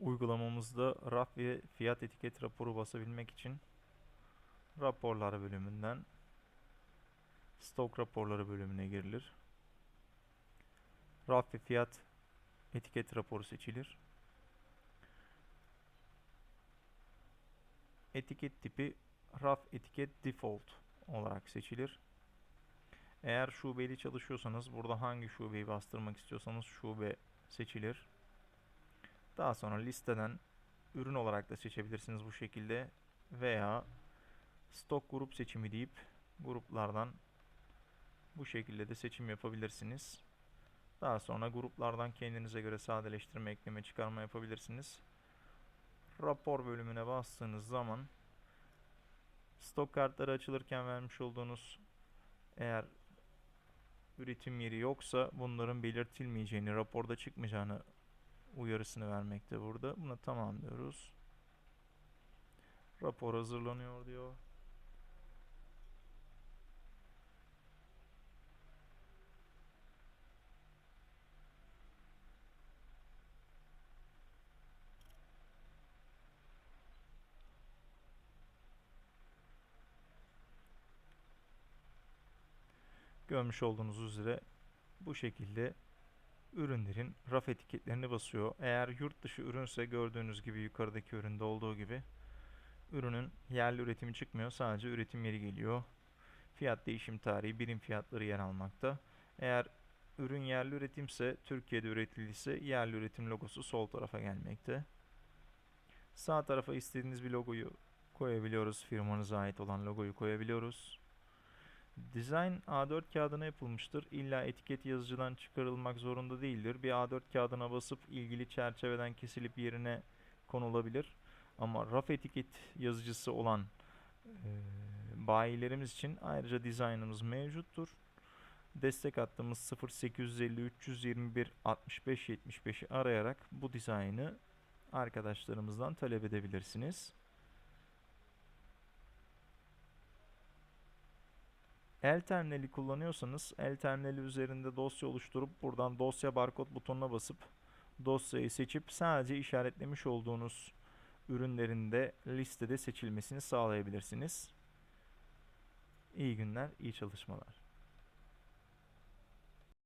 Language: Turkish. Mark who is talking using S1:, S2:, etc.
S1: Uygulamamızda raf ve fiyat etiket raporu basabilmek için raporlar bölümünden stok raporları bölümüne girilir. Raf ve fiyat etiket raporu seçilir. Etiket tipi raf etiket default olarak seçilir. Eğer şubeli çalışıyorsanız burada hangi şubeyi bastırmak istiyorsanız şube seçilir. Daha sonra listeden ürün olarak da seçebilirsiniz bu şekilde veya stok grup seçimi deyip gruplardan bu şekilde de seçim yapabilirsiniz. Daha sonra gruplardan kendinize göre sadeleştirme, ekleme, çıkarma yapabilirsiniz. Rapor bölümüne bastığınız zaman stok kartları açılırken vermiş olduğunuz eğer üretim yeri yoksa bunların belirtilmeyeceğini, raporda çıkmayacağını uyarısını vermekte burada. Buna tamam diyoruz. Rapor hazırlanıyor diyor. Görmüş olduğunuz üzere bu şekilde ürünlerin raf etiketlerini basıyor. Eğer yurt dışı ürünse gördüğünüz gibi yukarıdaki üründe olduğu gibi ürünün yerli üretimi çıkmıyor. Sadece üretim yeri geliyor. Fiyat değişim tarihi, birim fiyatları yer almakta. Eğer ürün yerli üretimse, Türkiye'de üretildiyse yerli üretim logosu sol tarafa gelmekte. Sağ tarafa istediğiniz bir logoyu koyabiliyoruz. Firmanıza ait olan logoyu koyabiliyoruz. Design A4 kağıdına yapılmıştır. İlla etiket yazıcıdan çıkarılmak zorunda değildir. Bir A4 kağıdına basıp ilgili çerçeveden kesilip yerine konulabilir. Ama raf etiket yazıcısı olan e, bayilerimiz için ayrıca dizaynımız mevcuttur. Destek hattımız 0850 321 65 75'i arayarak bu dizaynı arkadaşlarımızdan talep edebilirsiniz. El terminali kullanıyorsanız el terminali üzerinde dosya oluşturup buradan dosya barkod butonuna basıp dosyayı seçip sadece işaretlemiş olduğunuz ürünlerin de listede seçilmesini sağlayabilirsiniz. İyi günler, iyi çalışmalar.